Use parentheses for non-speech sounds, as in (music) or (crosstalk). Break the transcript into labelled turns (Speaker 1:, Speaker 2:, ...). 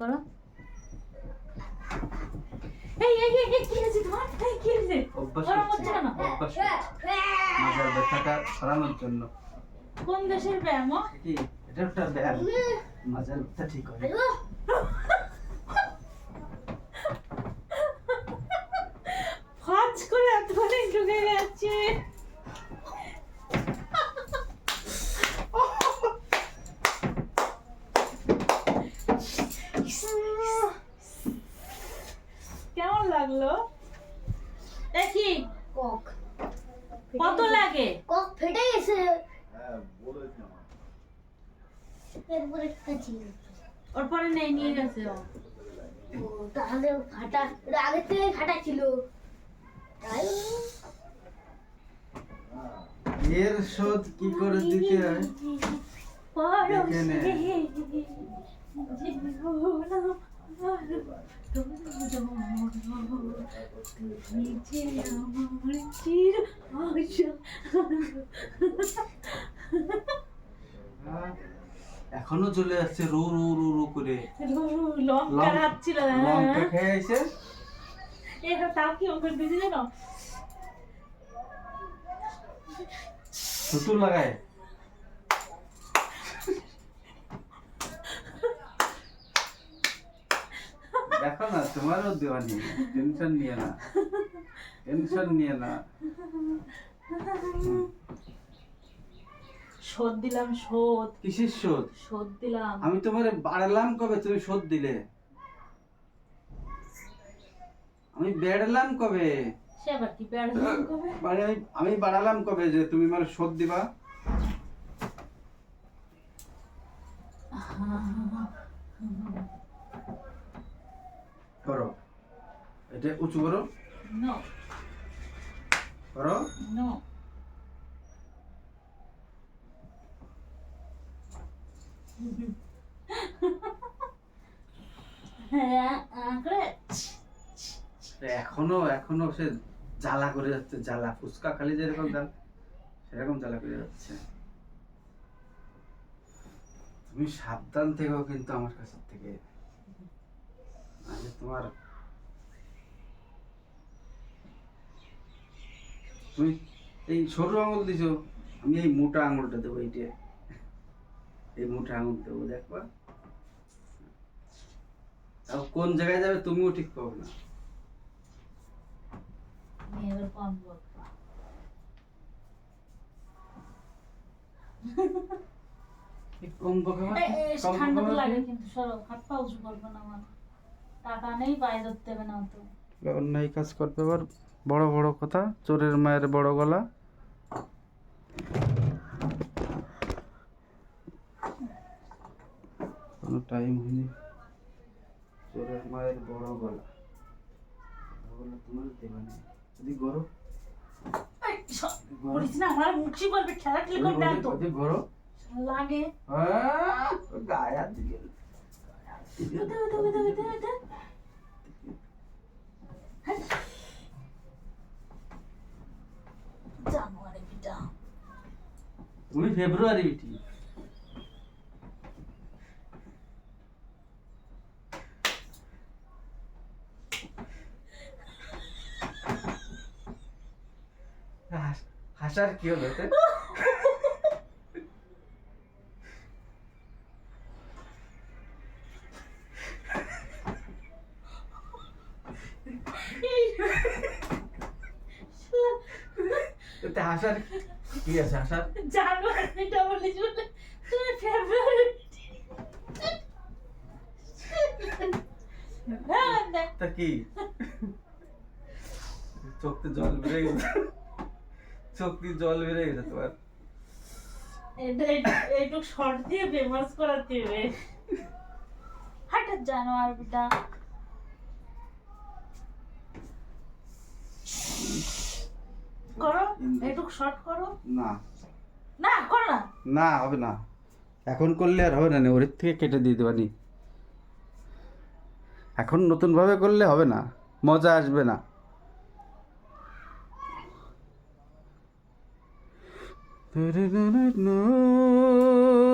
Speaker 1: করো। এই এই এই এই, কি হয়েছে তোমার? এই কি হয়েছে?
Speaker 2: অভ্যাস
Speaker 1: হচ্ছে কেন?
Speaker 2: অভ্যাস করছি ব্যথাটা সরানোর জন্য।
Speaker 1: কোন দেশের ব্যায়াম
Speaker 2: কি? এটা একটা ব্যায়াম। ব্যথা ঠিক হয়
Speaker 1: ফাজ করে এতখানি ঢুকে যাচ্ছে কেমন লাগল দেখি
Speaker 3: কক
Speaker 1: লাগে?
Speaker 3: কক ফেটে গেছে। এরপরে
Speaker 1: ওর পরে নেই নিয়ে গেছে ও।
Speaker 3: তাহলে ফাটা আগের থেকে ফাটা ছিল। তাই?
Speaker 2: এর শোধ কি করে দিতে হয়। আহ, এখনও চলে যাচ্ছে রু রু রু রু করে।
Speaker 1: লঙ্কা রাখছিল
Speaker 2: লঙ্কা খেয়ে এসে
Speaker 1: এটা তাও কি ওখানে দিদি জানো?
Speaker 2: থুতু লাগায়। দেখো না তোমারও দেওয়ানি টেনশন নিয়ে না। টেনশন নিয়ে না। (laughs)
Speaker 1: শোধ দিলাম শোধ।
Speaker 2: কিসের শোধ?
Speaker 1: শোধ দিলাম।
Speaker 2: আমি তোমার বাড়ালাম কবে? তুমি শোধ দিলে। আমি বেড়ালাম কবে?
Speaker 1: কি
Speaker 2: মানে আমি- বাড়ালাম কবে যে তুমি মানে শোধ দিবা? করো। এটা উঁচু করো।
Speaker 1: নো
Speaker 2: করো
Speaker 1: নো হ্যাঁ আঁকড়ে (laughs)
Speaker 2: এখনও এখনও সে জ্বালা করে যাচ্ছে, জ্বালা, ফুচকা খালি যেরকম জ্বালা, সেরকম জ্বালা করে যাচ্ছে। তুমি সাবধান থেকেও কিন্তু আমার কাছ থেকে। তোমার তুমি এই সরু আঙুল দিছো, আমি এই মোটা আঙুলটা দেবো এইটা এই মোটা আঙুল দেবো দেখবা? তাও কোন জায়গায় যাবে তুমিও ঠিক পাবো না। অন্যায় কাজ করবে আবার বড় বড় কথা চোরের মায়ের বড় গলা কোনো টাইম হয়নি। চোরের মায়ের বড় গলা। গলা তোমার দেবা নেই। যদি গরো।
Speaker 1: করিস না আমার মুখি বলবে খেলা খেলে করবে না তো।
Speaker 2: গরো।
Speaker 1: লাগে।
Speaker 2: হ্যাঁ গায়ে তুমি ফেব্রুয়ারি বিটি। হাসার কি হলো এতে? হাসার কি আছে হাসার
Speaker 1: ফেব্রুয়ারি।
Speaker 2: তা কি চোখতে জল বেড়ে গেছে চোখ দিয়ে জল বেড়ে গেছে তোমার।
Speaker 1: একটু শর্ট দিয়ে ফেমাস করাতে হবে। হঠাৎ জানুয়ারি বিটা। করো একটু শর্ট করো।
Speaker 2: না।
Speaker 1: না করো না।
Speaker 2: না হবে না। এখন করলে আর হবে না ওর থেকে কেটে দিয়ে দেবানি। এখন নতুনভাবে করলে হবে না। মজা আসবে না। Da, da, da, da, da.